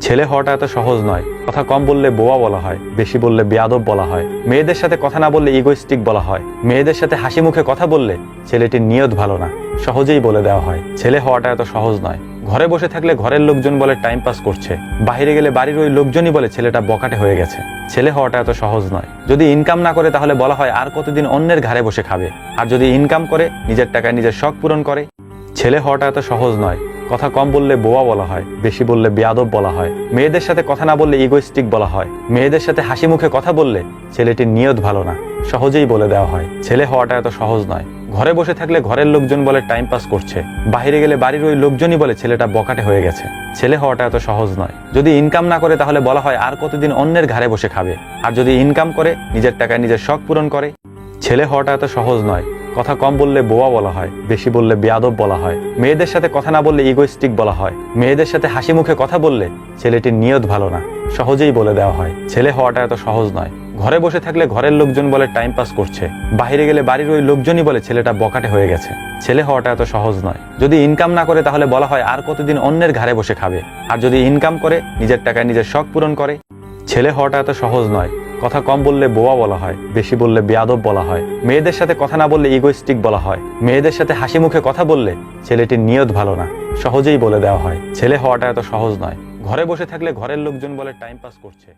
ছেলে হওয়াটা এত সহজ নয়। কথা কম বললে বোয়া বলা হয়, বেশি বললে বেয়াদব বলা হয়। মেয়েদের সাথে কথা না বললে ইগোইস্টিক বলা হয়। মেয়েদের সাথে হাসি মুখে কথা বললে ছেলেটির নিয়ত ভালো না। সহজেই বলে দেওয়া হয়, ছেলে হওয়াটা এত সহজ নয়। ঘরে বসে থাকলে ঘরের লোকজন বলে টাইম পাস করছে। বাইরে গেলে বাড়ির ওই লোকজনই বলে ছেলেটা বকাটে হয়ে গেছে। ছেলে হওয়াটা এত সহজ নয়। যদি ইনকাম না করে তাহলে বলা হয় আর কতদিন অন্যের ঘাড়ে বসে খাবে। আর যদি ইনকাম করে, নিজের টাকায় নিজের শখ পূরণ করে, ছেলে হওয়াটা এত সহজ নয়। কথা কম বললে বোয়া বলা হয়, বেশি বললে বেয়াদব বলা হয়। মেয়েদের সাথে কথা না বললে ইগোইস্টিক বলা হয়। মেয়েদের সাথে হাসি মুখে কথা বললে ছেলেটির নিয়ত ভালো না, সহজেই বলে দেওয়া হয়। ছেলে হওয়াটা এত সহজ নয়। ঘরে বসে থাকলে ঘরের লোকজন বলে টাইম পাস করছে। বাইরে গেলে বাড়ির ওই লোকজনই বলে ছেলেটা বকাটে হয়ে গেছে। ছেলে হওয়াটা এত সহজ নয়। যদি ইনকাম না করে তাহলে বলা হয় আর কতদিন অন্যের ঘাড়ে বসে খাবে। আর যদি ইনকাম করে, নিজের টাকায় নিজের শখ পূরণ করে। ছেলে হওয়াটা এত সহজ নয়। কথা কম বললে বোয়া বলা হয়, বেশি বললে বেয়াদব বলা হয়। মেয়েদের সাথে কথা না বললে ইগোইস্টিক বলা হয়। মেয়েদের সাথে হাসি মুখে কথা বললে ছেলেটির নিয়ত ভালো না। সহজেই বলে দেওয়া হয়, ছেলে হওয়াটা এত সহজ নয়। ঘরে বসে থাকলে ঘরের লোকজন বলে টাইম পাস করছে। বাইরে গেলে বাড়ির ওই লোকজনই বলে ছেলেটা বকাটে হয়ে গেছে। ছেলে হওয়াটা এত সহজ নয়। যদি ইনকাম না করে তাহলে বলা হয় আর কতদিন অন্যের ঘাড়ে বসে খাবে। আর যদি ইনকাম করে, নিজের টাকায় নিজের শখ পূরণ করে, ছেলে হওয়াটা এত সহজ নয়। কথা কম বললে বোয়া বলা হয়, বেশি বললে বেয়াদব বলা হয়। মেয়েদের সাথে কথা না বললে ইগোস্টিক বলা হয়। মেয়েদের সাথে হাসি মুখে কথা বললে ছেলেটির নিয়ত ভালো না। সহজেই বলে দেওয়া হয়, ছেলে হওয়াটা এত সহজ নয়। ঘরে বসে থাকলে ঘরের লোকজন বলে টাইম পাস করছে।